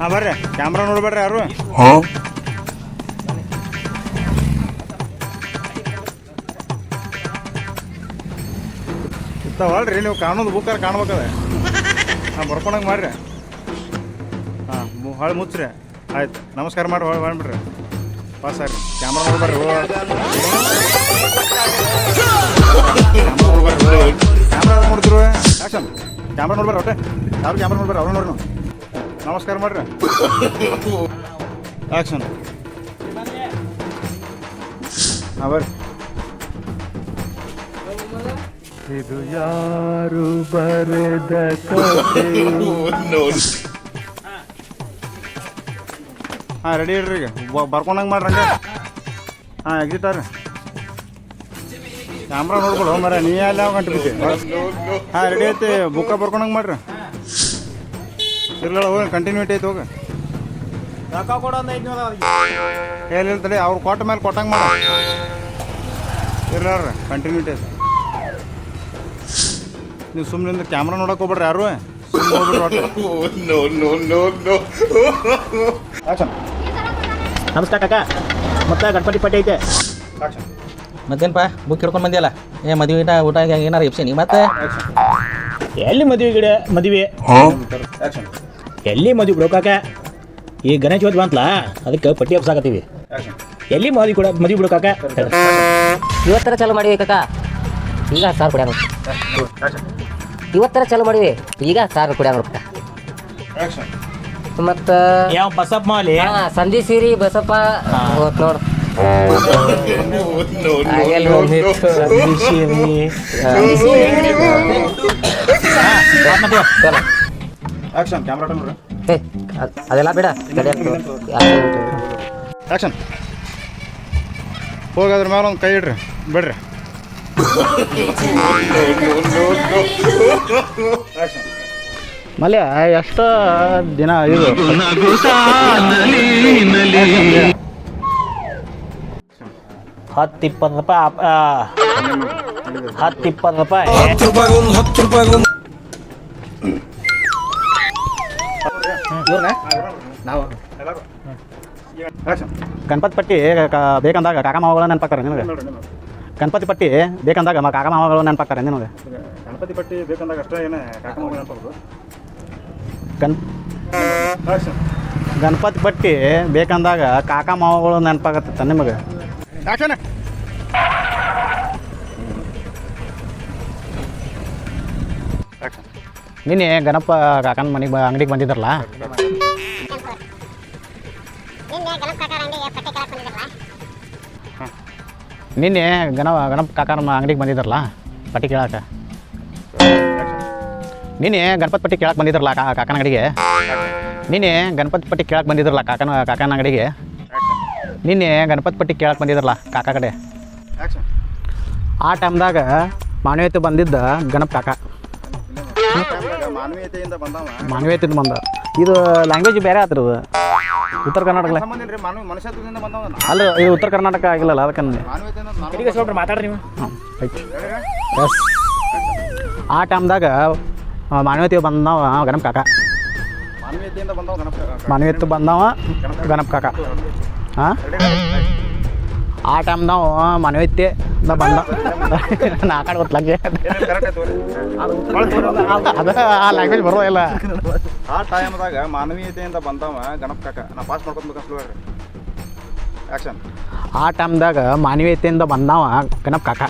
ಹಾಂ ಬರ್ರಿ. ಕ್ಯಾಮ್ರಾ ನೋಡ್ಬೇಡ್ರಿ ಯಾರು. ಇರ್ತಾವಲ್ರಿ ನೀವು ಕಾಣೋದು ಬುಕ್ಕಾರ ಕಾಣ್ಬೇಕದ. ಹಾಂ ಬರ್ಕೊಂಡಂಗೆ ಮಾಡ್ರಿ. ಹಾಂ ಹೊಳೆ ಮುಚ್ಚ್ರಿ. ಆಯ್ತು ನಮಸ್ಕಾರ ಮಾಡಿ ಹೊಳೆ ಮಾಡ್ಬಿಡ್ರಿ. ಪಾಸ್ ಆಗ್ರಿ. ಕ್ಯಾಮ್ರಾ ನೋಡ್ಬೇಡ್ರಿ ಓ. ಕ್ಯಾಮ್ರಾ ನೋಡ್ತಿರು ಆಕ್ಷನ್ ಕ್ಯಾಮ್ರಾ ನೋಡ್ಬಾರ ಒಟ್ಟೆ ಯಾರು ಕ್ಯಾಮ್ರಾ ನೋಡ್ಬಾರ ಅವ್ರು ನೋಡ್ರಿ ನಾವು. ನಮಸ್ಕಾರ ಮಾಡ್ರಿ. ಆಕ್ಷನ್ ಹಾಂ, ಬರ್ರಿ. ಇದು ಯಾರು ಬರೆದ ಹಾಂ ರೆಡಿ ಇಡ್ರಿ ಈಗ. ಬರ್ಕೊಂಡಂಗೆ ಮಾಡ್ರಿ ಹಂಗೆ ಹಾಂ ಎಕ್ಸಿಟ್ ಕ್ಯಾಮ್ರಾ ನೋಡ್ಬಿಡು ಮರ ನೀ ಎಲ್ಲ ಗಂಟೆ ಹಾಂ ರೆಡಿ ಐತಿ ಬುಕ್ಕ ಬರ್ಕೊಂಡಂಗೆ ಮಾಡ್ರಿ. ಇರ್ಲಲ್ಲ ಹೋಗಿ ಕಂಟಿನ್ಯೂಟಿ ಐತೆ ಹೋಗ. ರೊಕ್ಕ ಕೊಡೋದು ಐದ್ನೂರ ಎಲ್ಲಿ ತಡಿ ಅವ್ರು ಕೊಟ್ಟ ಮೇಲೆ ಕೊಟ್ಟಂಗೆ ಮಾಡ. ಇರ್ಲಾರ ಕಂಟಿನ್ಯೂಟಿ ಐತಿ. ನೀವು ಸುಮ್ಮನೆ ಕ್ಯಾಮ್ರಾ ನೋಡಕ್ ಹೋಗ್ಬೇಡ್ರಿ ಯಾರು. ನಮಸ್ಕಾರ ಕಾಕ. ಮತ್ತೆ ಗಣಪತಿ ಪಟ್ಟಿ ಐತೆ. ಮತ್ತೇನಪ್ಪ ಬುಕ್ ಹಿಡ್ಕೊಂಡು ಬಂದಿಯಲ್ಲ? ಏ ಮದುವೆ ಊಟ ಊಟ ಏನಾರು ನೀ ಮತ್ತೆ? ಎಲ್ಲಿ ಮದುವೆ ಗಿಡ ಮದುವೆ? ಎಲ್ಲಿ ಮದುವೆ ಬಿಡೋ ಕಾಕ ಈ ಗಣೇಶ ಚೌತಿ ಬಂತಲ್ಲ ಅದಕ್ಕೆ ಪಟ್ಟಿ ಹಬ್ಸಾಕತ್ತೀವಿ ಎಲ್ಲಿ ಮದುವೆ ಕೂಡ ಮದುವೆ ಬಿಡೋ ಕಾಕ ಇವತ್ತರ ಚಾಲು ಮಾಡಿವಿ ಕಾಕ ಈಗ ಸಾರು ಕುಡಿಯೋಣ ಇವತ್ತರ ಚಾಲು ಮಾಡಿವಿ. ಈಗ ಸಾರು ಕುಡಿಯ ನೋಡ್ಬೇಕ ಮತ್ತ ಯಾವ ಬಸಪ್ಪ ಮಾಲಿ? ಹಾ, ಸಂಧಿ ಸೀರಿ ಬಸಪ್ಪ. ನೋಡು. ಸೀರಿ. ಬಂದಿತ್ತು. ಆಕ್ಷನ್ ಕ್ಯಾಮ್ರಾ ಏ, ಅದ್- ಅದೆಲ್ಲ ಬೇಡ. ತಡಿ. ಆಕ್ಷನ್ ಹೋಗಿ ಅದ್ರ ಮೇಲೆ ಒಂದು ಕೈ ಇಡ್ರಿ. ಬಿಡ್ರಿ. ಆಕ್ಷನ್ ಮಲ್ಯ ಎಷ್ಟು ದಿನ ಇದು. ಹತ್ತು ಇಪ್ಪತ್ತು ರೂಪಾಯಿ. ಅಪ್- ರೂಪಾಯಿ ಹತ್ತು ಇಪ್ಪತ್ತು ರೂಪಾಯಿ ನಾವು. ಆಕ್ಷನ್ ಗಣಪತಿ ಪಟ್ಟಿ ಕ- ಬೇಕಂದಾಗ ಕಾಕ ಮಾವಗಳ ನೆನಪಾಕ್ತಾರೆ ನಿಮಗೆ ನೋಡ್ರಿ ಗಣಪತಿ ಪಟ್ಟಿ ಬೇಕಂದಾಗ ಮ- ಕಾಕ ಮಾವಗಳು ನೆನಪಾಕ್ತಾರೆ ನಿನಗೆ? ಗಣಪತಿ ಪಟ್ಟಿ ಬೇಕಂದಾಗ ಅಷ್ಟೇ ಏನೇ ಕಾಕ ಮಗ ನೆನಪದು ಗಣ್ ಆಕ್ಷನ್ ಗಣಪತಿ ಪಟ್ಟಿ ಬೇಕಂದಾಗ ಕಾಕ ಮಾವಗಳು ನೆನಪಾಗತ್ತ ನಿಮಗೆ? ಆಕ್ಷನ್ ಆಕ್ಷನ್ ನಿನ್ನೆ ಗಣಪ ಕಾಕನ ಮನೆಗೆ ಬ ಅಂಗಡಿಗೆ ಬಂದಿದ್ರಲ್ಲ? ನಿನ್ನೆ ಗಣ ಗಣಪ ಕಾಕನ ಅಂಗಡಿಗೆ ಬಂದಿದ್ರಲ್ಲ, ಪಟ್ಟಿ ಕೇಳಕ್ಕೆ ನಿನ್ನೆ ಗಣಪತಿ ಪಟ್ಟಿ ಕೇಳಕ್ಕೆ ಬಂದಿದ್ರಲ್ಲ ಕಾ ಕಾಕನ ಅಂಗಡಿಗೆ? ನಿನ್ನೆ ಗಣಪತಿ ಪಟ್ಟಿ ಕೇಳಕ್ಕೆ ಬಂದಿದ್ರಲ್ಲ ಕಾಕನ ಕಾಕನ ಅಂಗಡಿಗೆ? ನಿನ್ನೆ ಗಣಪತಿ ಪಟ್ಟಿ ಕೇಳಕ್ಕೆ ಬಂದಿದ್ರಲ್ಲ ಕಾಕ ಕಡೆ? ಆ ಟೈಮ್ದಾಗ ಮಾನವೀಯತೆ ಬಂದಿದ್ದ ಗಣಪ ಕಾಕ. ಮಾನವೀಯತೆಯಿಂದ ಬಂದವ. ಮಾನವೀಯತೆ ಬಂದ. ಇದು ಲ್ಯಾಂಗ್ವೇಜ್ ಬೇರೆ ಆತ್ರಿ ಇದು ಉತ್ತರ ಕರ್ನಾಟಕ ಮಾನವ ಮನುಷ್ಯತ್ವದಿಂದ ಬಂದವ ಅಲ್ಲ ಇದು ಉತ್ತರ ಕರ್ನಾಟಕ ಆಗಿಲ್ಲಲ್ಲ ಅದಕ್ಕೆ ಅಂದೆ. ಮಾನವೀಯತೆಯಿಂದ ಸ್ವಲ್ಪ ಮಾತಾಡ್ರಿ ನೀವು. ಹಾಂ ಆಯ್ತು. ಹೇಳಿದ್ರೆ? ಎಸ್ ಆ ಟೈಮ್ದಾಗ ಮಾನವೀಯತೆ ಬಂದವ ಗಣಪ ಕಾಕ. ಮಾನವೀಯತೆಯಿಂದ ಬಂದವ ಗಣಪ ಮಾನವೀಯತೆ ಬಂದವ ಗಣಪ ಕಾಕ. ಹಾಂ ಆ? ಟೈಮ್ದಾಗ ಮಾನವೀಯತೆ ಬಂದ. ನಾ ಆ ಕಡೆ ಗೊತ್ತಲಂಗೆ ಅದ ಆ ಲ್ಯಾಂಗ್ವೇಜ್ ಬರೋದಿಲ್ಲ ಆ ಟೈಮ್ದಾಗ ಮಾನವೀಯತೆಯಿಂದ ಬಂದವ ಗಣಪ ಕಾಕ. ನಾ ಪಾಸ್ ಸ್ಲೋ ಆಕ್ಷನ್ ಆ ಟೈಮ್ದಾಗ ಮಾನವೀಯತೆಯಿಂದ ಬಂದವ ಗಣಪ ಕಾಕ.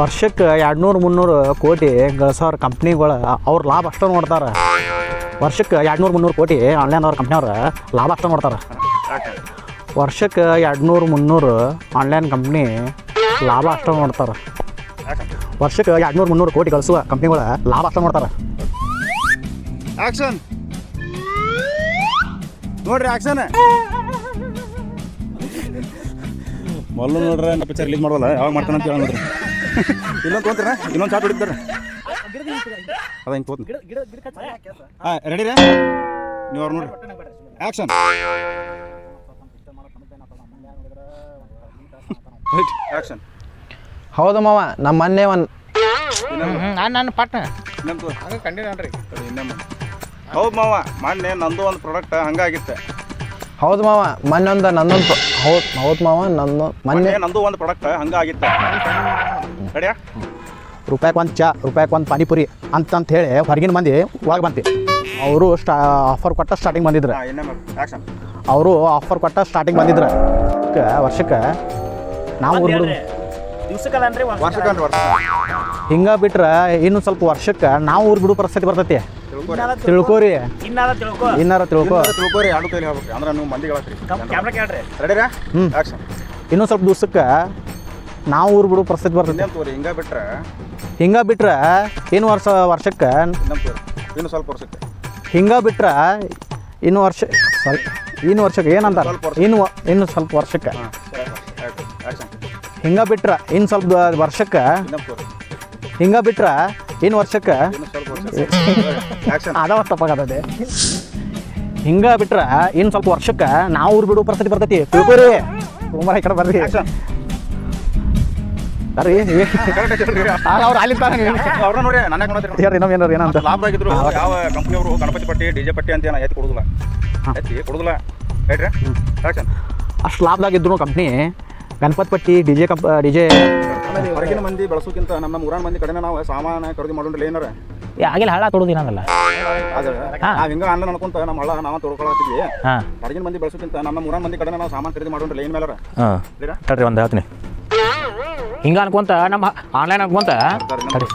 ವರ್ಷಕ್ಕೆ ಎರಡು ನೂರು ಮುನ್ನೂರು ಕೋಟಿ ಗಳಿಸೋರ ಕಂಪ್ನಿಗಳು ಅವ್ರ ಲಾಭ ಅಷ್ಟೇ ನೋಡ್ತಾರೆ. ವರ್ಷಕ್ಕೆ ಎರಡು ನೂರು ಮುನ್ನೂರು ಕೋಟಿ ಆನ್ಲೈನ್ ಅವ್ರ ಕಂಪ್ನಿಯವ್ರು ಲಾಭ ಅಷ್ಟೇ ನೋಡ್ತಾರೆ. ವರ್ಷಕ್ಕೆ ಎರಡು ನೂರು ಮುನ್ನೂರು ಆನ್ಲೈನ್ ಕಂಪ್ನಿ ಲಾಭ ಅಷ್ಟ ಮಾಡ್ತಾರೆ ವರ್ಷಕ್ಕೆ ಎರಡು ನೂರು ಮುನ್ನೂರು ಕೋಟಿ ಕಳಿಸುವ ಕಂಪ್ನಿಗಳ ಲಾಭ ಅಷ್ಟ ಮಾಡ್ತಾರೆ ಆಕ್ಷನ್ ನೋಡ್ರಿ ಆಕ್ಷನ್ ಮೊದಲು ನೋಡ್ರಿ ಪಿಕ್ಚರ್ ರಿಲೀಸ್ ಮಾಡೋಲ್ಲ ಯಾವಾಗ ಮಾಡ್ತಾನೆ ಅಂತ ಹೇಳಿ ನೋಡ್ರಿ. ಇನ್ನೊಂದು ತೊಗೊಂತೀರ ಇನ್ನೊಂದು ಚಾಟ್ ಹೊಡಿತಾರೆ? ಅದ ಹಿಂಗೆ ತೋತ್ ಹಾಂ ರೆಡಿ ರೀ? ನೀವು ಅವ್ರು ನೋಡ್ರಿ. ಆಕ್ಷನ್ ಆಕ್ಷನ್ ಹೌದು ಮಾವ ನಮ್ಮ ಮೊನ್ನೆ ಒಂದು ನಾನು ನನ್ನ ಪಟ್ಟ ಇನ್ನೊಂದು. ಹಂಗೆ ಇನ್ನೊಮ್ಮೆ ಹೌದು ಮಾವ ಮೊನ್ನೆ ನಂದು ಒಂದು ಪ್ರಾಡಕ್ಟ್ ಹಂಗಾಗಿತ್ತು. ಹೌದು ಮಾವ ಮೊನ್ನೆ ಒಂದು ನಂದೊಂದು ಹೌದು ಹೌದು ಮಾವ ನಂದು ಮೊನ್ನೆ ನಂದು ಒಂದು ಪ್ರಾಡಕ್ಟ್ ಹಂಗಾಗಿತ್ತು. ಕಡಿಯಾ ರೂಪಾಯಿಗೆ ಒಂದು ಚಾ ರೂಪಾಯಿಗೆ ಒಂದು ಪಾನಿಪುರಿ ಅಂತಂತ ಹೇಳಿ ಹೊರಗಿನ ಮಂದಿ ಒಳಗೆ ಬಂತಿ ಅವರು ಸ್ಟಾ ಆಫರ್ ಕೊಟ್ಟ ಸ್ಟಾರ್ಟಿಂಗ್ ಬಂದಿದ್ರು. ಅವರು ಆಫರ್ ಕೊಟ್ಟ ಸ್ಟಾರ್ಟಿಂಗ್ ಬಂದಿದ್ರು. ವರ್ಷಕ್ಕೆ ನಾವು ಊರು ಬಿಡು ದಿವ್ಸಕ್ಕಲ್ಲ ವರ್ಷಕ್ಕೆ ಅಂದ್ರೆ ವರ್ಷ. ಹಿಂಗೆ ಬಿಟ್ರೆ ಇನ್ನು ಸ್ವಲ್ಪ ವರ್ಷಕ್ಕೆ ನಾವು ಊರು ಬಿಡು ಪರಿಸ್ಥಿತಿ ಬರ್ತೈತಿ. ತಿಳ್ಕೋರಿ. ಇನ್ನಾರ ತಿಳ್ಕೋ. ಇನ್ನಾರ ತಿಳ್ಕೊ. ತಿಳ್ಕೊರಿ ಎರಡು ಕೈಲಿ ಹೇಳ್ಬೇಕು. ಅಂದ್ರೆ ನೀವು ಮಂದಿಗಳತ್ರಿ ಕ್ಯಾಮ್ರಾ ಕೇಳ್ರಿ ರೆಡಿರಾ ಹ್ಞೂ ಆ್ಯಕ್ಷನ್ ಇನ್ನೂ ಸ್ವಲ್ಪ ದಿವ್ಸಕ್ಕೆ ನಾವು ಊರು ಬಿಡು ಪರಿಸ್ಥಿತಿ ಬರ್ತೈತಿ. ಹಿಂಗ ತೋರಿ ಹಿಂಗೆ ಬಿಟ್ರೆ? ಹಿಂಗೆ ಬಿಟ್ರೆ ಇನ್ನು ವರ್ಷ ವರ್ಷಕ್ಕೆ ಇನ್ನು ಸ್ವಲ್ಪ ವರ್ಷಕ್ಕೆ. ಹಿಂಗೆ ಬಿಟ್ರೆ ಇನ್ನು ವರ್ಷ ಸ್ವಲ್ಪ ಇನ್ನು ವರ್ಷಕ್ಕೆ ಏನಂತಾರೆ. ಇನ್ನು ಇನ್ನು ಸ್ವಲ್ಪ ವರ್ಷಕ್ಕೆ. ಹಿಂಗೆ ಬಿಟ್ರೆ ಇನ್ನು ಸ್ವಲ್ಪ ವರ್ಷಕ್ಕೆ? ಹಿಂಗೆ ಬಿಟ್ರೆ ಇನ್ನು ವರ್ಷಕ್ಕೆ? ಅದಾವ ತಪ್ಪಾಗತ್ತದೆ ಹಿಂಗೆ ಬಿಟ್ರೆ ಇನ್ನು ಸ್ವಲ್ಪ ವರ್ಷಕ್ಕೆ? ನಾವು ಊರು ಬಿಡು ಪರಿಸ್ಥಿತಿ ಬರ್ತೈತಿ. ತಿಳ್ಕೊರಿ. ಸೋಮವಾರ ಈ ಕಡೆ ಬರ್ರಿ. ಬರ್ರಿ. ಅವ್ರು ಅಲ್ಲಿರ್ತಾರೆ ಅವ್ರನ್ನ ನೋಡಿ ನನ್ನ ನೋಡ್ತೀರಿ ಹೇಳ್ರಿ ನಾವು ಏನಾರು ಏನಂತ. ಲಾಭದಾಗಿದ್ರು ಯಾವ ಕಂಪ್ನಿಯವರು ಗಣಪತಿ ಪಟ್ಟಿ ಡಿ ಜೆ ಪಟ್ಟಿ ಅಂತ ಏನ ಎತ್ತಿ ಕೊಡುದಿಲ್ಲ. ಎತ್ತಿ ಕೊಡುದಿಲ್ಲ. ಆ್ಯಕ್ಷನ್ ಅಷ್ಟು ಲಾಭದಾಗಿದ್ರು ಕಂಪ್ನಿ ಗಣಪತಿ ಪಟ್ಟಿ ಡಿ ಜೆ ಕಂಪ್ ಡಿ ಜೆ ಹೊರಗಿನ ಮಂದಿ ಬಳಸೋಕ್ಕಿಂತ ನಮ್ಮ ನಮ್ಮ ಊರಾನ ಮಂದಿ ಕಡೆ ನಾವು ಸಾಮಾನ ಖರೀದಿ ಮಾಡೋಣ ಏನಾರ? ಆಗಿಲ್ಲ ಹಳ ತೊಡೋದಿನಲ್ಲ ನಾವ್ ಹಿಂಗ ಆನ್ಲೈನ್ ಅನ್ಕೊಂತ ನಮ್ಮ ಹಳ್ಳ ನಾವು ತೊಡ್ಕೊಳತ್ತಿದ್ವಿ ಹಾಂ. ಹೊರಗಿನ ಮಂದಿ ಬಳಸೋಕ್ಕಿಂತ ನಮ್ಮ ನಮ್ಮ ಊರಾನ ಮಂದಿ ಕಡೆ ನಾವು ಸಾಮಾನು ಖರೀದಿ ಮಾಡೋಣ ಏನ್ ಮೇಲಾರ? ಹಾಂ? ತಡ್ರಿ ಒಂದು ಹೇಳ್ತೀನಿ. ಹಿಂಗೆ ಅನ್ಕೊಂತ ನಮ್ಮ ಆನ್ಲೈನ್ ಅನ್ಕೊಂತ? ಇನ್ನೊಂದು.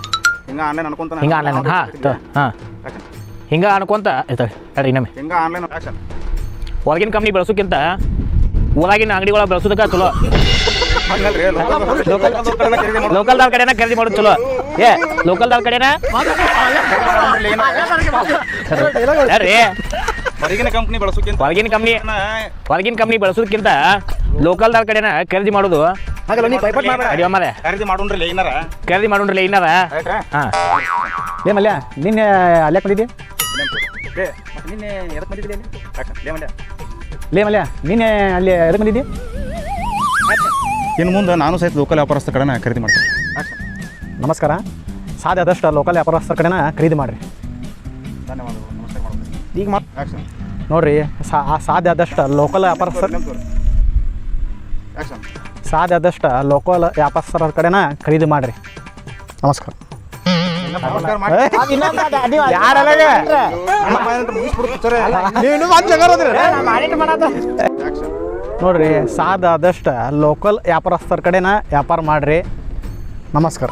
ಹಿಂಗ ಆನ್ಲೈನ್ ಅನ್ಕೊಂತ ಹಿಂಗೆ ಆನ್ಲೈನ್ ಹಾಂ. ಹಾಂ ಹಿಂಗೆ ಅನ್ಕೊಂತ ತಡ್ರಿ ಇನ್ನೊಮ್ಮೆ. ಹಿಂಗ ಆನ್ಲೈನ್ ಆಕ್ಷನ್ ಹೊರಗಿನ ಕಂಪ್ನಿ ಬೆಳೆಸೋಕ್ಕಿಂತ ಊರಾಗಿನ ಅಂಗಡಿಗಳ ಬೆಳೆಸೋದಕ್ಕೆ ಚಲೋ. ಲೋಕಲ್ದವ್ರ ಕಡೆನ ಖರೀದಿ ಮಾಡೋದು. ಚಲೋ. ಏ ಲೋಕಲ್ದವ್ರ ಕಡೆನ? ರೀ ಹೊರಗಿನ ಕಂಪ್ನಿ ಬಳಸೋಕ್ಕಿಂತ ಹೊರಗಿನ ಕಂಪ್ನಿ ಹೊರಗಿನ ಕಂಪ್ನಿ ಬೆಳೆಸೋದಕ್ಕಿಂತ ಲೋಕಲ್ದವ್ರ ಕಡೆನ ಖರೀದಿ ಮಾಡೋದು. ಅಡಿಯೋ ಮಾರೆ ಖರೀದಿ ಮಾಡೋಣ್ರಿ ಏನಾರ ಖರೀದಿ ಮಾಡೋಣ್ರಲ್ಲ ಏನಾರ ಹಾಂ. ಏ ಮಲ್ಯ ನಿನ್ನೆ ಅಲ್ಲೇ ಬಂದಿದ್ದಿ? ಮತ್ತೆ ನಿನ್ನೆ ಎದಕ್ಕೆ ಆಕ್ಷನ್ ಲೇ ಮಂಡ್ಯ ಲೇ ಮಲ್ಯ ನಿನ್ನೆ ಅಲ್ಲಿ ಎದಕ್ಕೆ ಬಂದಿದ್ದಿ? ಇನ್ನು ಮುಂದೆ ನಾನು ಸಹಿತ ಲೋಕಲ್ ವ್ಯಾಪಾರಸ್ಥ ಕಡೆನ ಖರೀದಿ ಮಾಡ್ತೀನಿ. ನಮಸ್ಕಾರ. ಸಾಧ್ಯ ಆದಷ್ಟು ಲೋಕಲ್ ವ್ಯಾಪಾರಸ್ಥರ ಕಡೆನ ಖರೀದಿ ಮಾಡಿರಿ. ಧನ್ಯವಾದಗಳು. ಮಾಡ್ತೀನಿ ಈಗ ಮಾತು ನೋಡ್ರಿ ಸಾ ಸಾಧ್ಯ ಆದಷ್ಟು ಲೋಕಲ್ ವ್ಯಾಪಾರಸ್ಥರ ಸಾಧ್ಯ ಆದಷ್ಟು ಲೋಕಲ್ ವ್ಯಾಪಾರಸ್ಥರ ಕಡೆನ ಖರೀದಿ ಮಾಡಿರಿ. ನಮಸ್ಕಾರ. ನೋಡ್ರಿ ಸಾಧ್ಯ ಆದಷ್ಟು ಲೋಕಲ್ ವ್ಯಾಪಾರಸ್ಥರ ಕಡೆನ ವ್ಯಾಪಾರ ಮಾಡ್ರಿ. ನಮಸ್ಕಾರ.